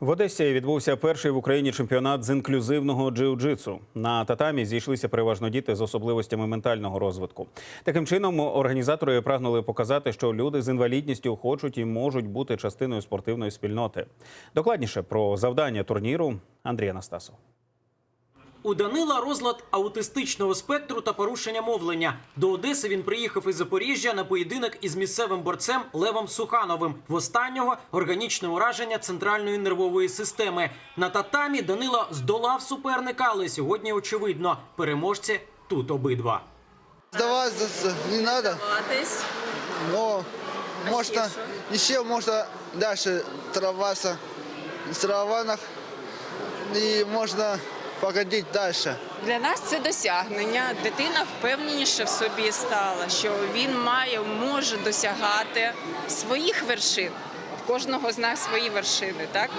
В Одесі відбувся перший в Україні чемпіонат з інклюзивного джиу-джитсу. На татамі зійшлися переважно діти з особливостями ментального розвитку. Таким чином, організатори прагнули показати, що люди з інвалідністю хочуть і можуть бути частиною спортивної спільноти. Докладніше про завдання турніру Андрій Анастасов. У Данила розлад аутистичного спектру та порушення мовлення. До Одеси він приїхав із Запоріжжя на поєдинок із місцевим борцем Левом Сухановим. В останнього органічне ураження центральної нервової системи. На татамі Данила здолав суперника, але сьогодні очевидно, переможці тут обидва. Сдаваться не надо, Сдаватись. но А можно ще еще можно дальше тренироваться в соревнованиях и можно погодить далі. Для нас це досягнення. Дитина впевненіше в собі стала, що він має, може досягати своїх вершин. Кожного з нас свої вершини, так?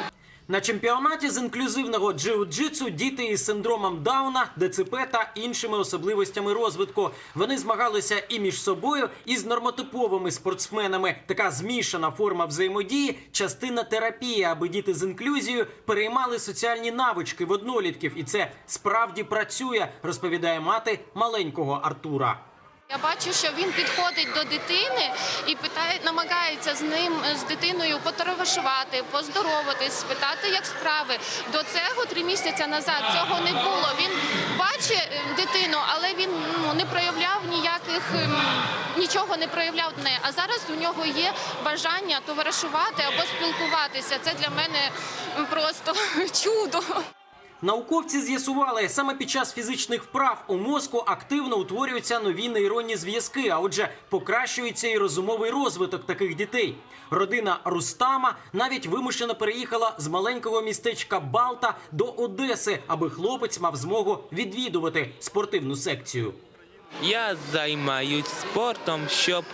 На чемпіонаті з інклюзивного джиу-джитсу діти із синдромом Дауна, ДЦП та іншими особливостями розвитку. Вони змагалися і між собою, і з нормотиповими спортсменами. Така змішана форма взаємодії, частина терапії, аби діти з інклюзією переймали соціальні навички в однолітків, і це справді працює, розповідає мати маленького Артура. Я бачу, що він підходить до дитини і питає, намагається з ним з дитиною потоваришувати, поздороватись, спитати, як справи. До цього три місяці назад цього не було. Він бачить е, дитину, але він ну, не проявляв ніяких ем, нічого не проявляв до неї. А зараз у нього є бажання товаришувати або спілкуватися. Це для мене просто чудо. Науковці з'ясували, саме під час фізичних вправ у мозку активно утворюються нові нейронні зв'язки, а отже, покращується і розумовий розвиток таких дітей. Родина Рустама навіть вимушено переїхала з маленького містечка Балта до Одеси, аби хлопець мав змогу відвідувати спортивну секцію. Я займаюсь спортом, щоб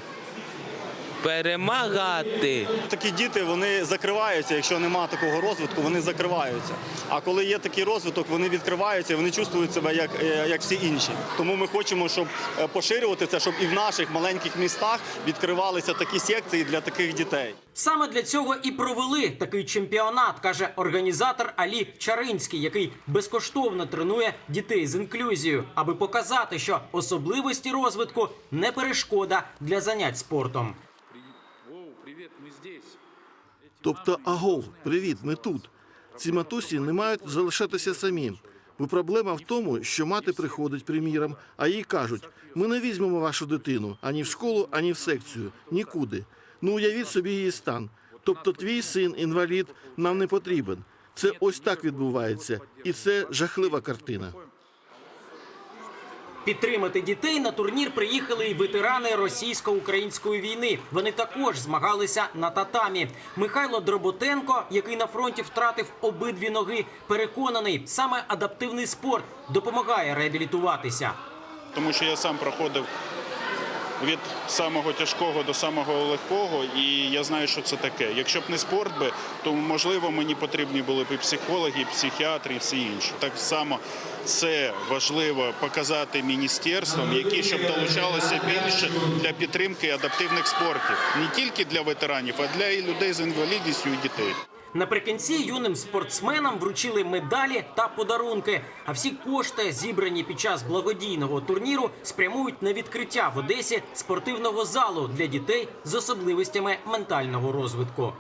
перемагати. Такі діти вони закриваються. Якщо немає такого розвитку, вони закриваються. А коли є такий розвиток, вони відкриваються, вони чувствують себе як, е, як всі інші. Тому ми хочемо, щоб е, поширювати це, щоб і в наших маленьких містах відкривалися такі секції для таких дітей. Саме для цього і провели такий чемпіонат, каже організатор Алі Чаринський, який безкоштовно тренує дітей з інклюзією, аби показати, що особливості розвитку не перешкода для занять спортом. Тобто, агов, привіт, ми тут. Ці матусі не мають залишатися самі. Бо проблема в тому, що мати приходить, приміром, а їй кажуть: ми не візьмемо вашу дитину ані в школу, ані в секцію, нікуди. Ну уявіть собі її стан. Тобто, твій син інвалід нам не потрібен. Це ось так відбувається, і це жахлива картина. Підтримати дітей на турнір приїхали і ветерани російсько-української війни. Вони також змагалися на татамі. Михайло Дроботенко, який на фронті втратив обидві ноги, переконаний, саме адаптивний спорт допомагає реабілітуватися. тому що я сам проходив від самого тяжкого до самого легкого, і я знаю, що це таке. Якщо б не спорт би, то можливо мені потрібні були б і психологи, і психіатри, і всі інші. Так само це важливо показати міністерствам, які щоб долучалося більше для підтримки адаптивних спортів, не тільки для ветеранів, а для і людей з інвалідністю і дітей. Наприкінці юним спортсменам вручили медалі та подарунки. А всі кошти, зібрані під час благодійного турніру, спрямують на відкриття в Одесі спортивного залу для дітей з особливостями ментального розвитку.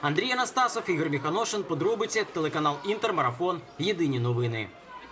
Андрій Анастасов, Ігор Міханошин, подробиці, телеканал Інтермарафон. Єдині новини.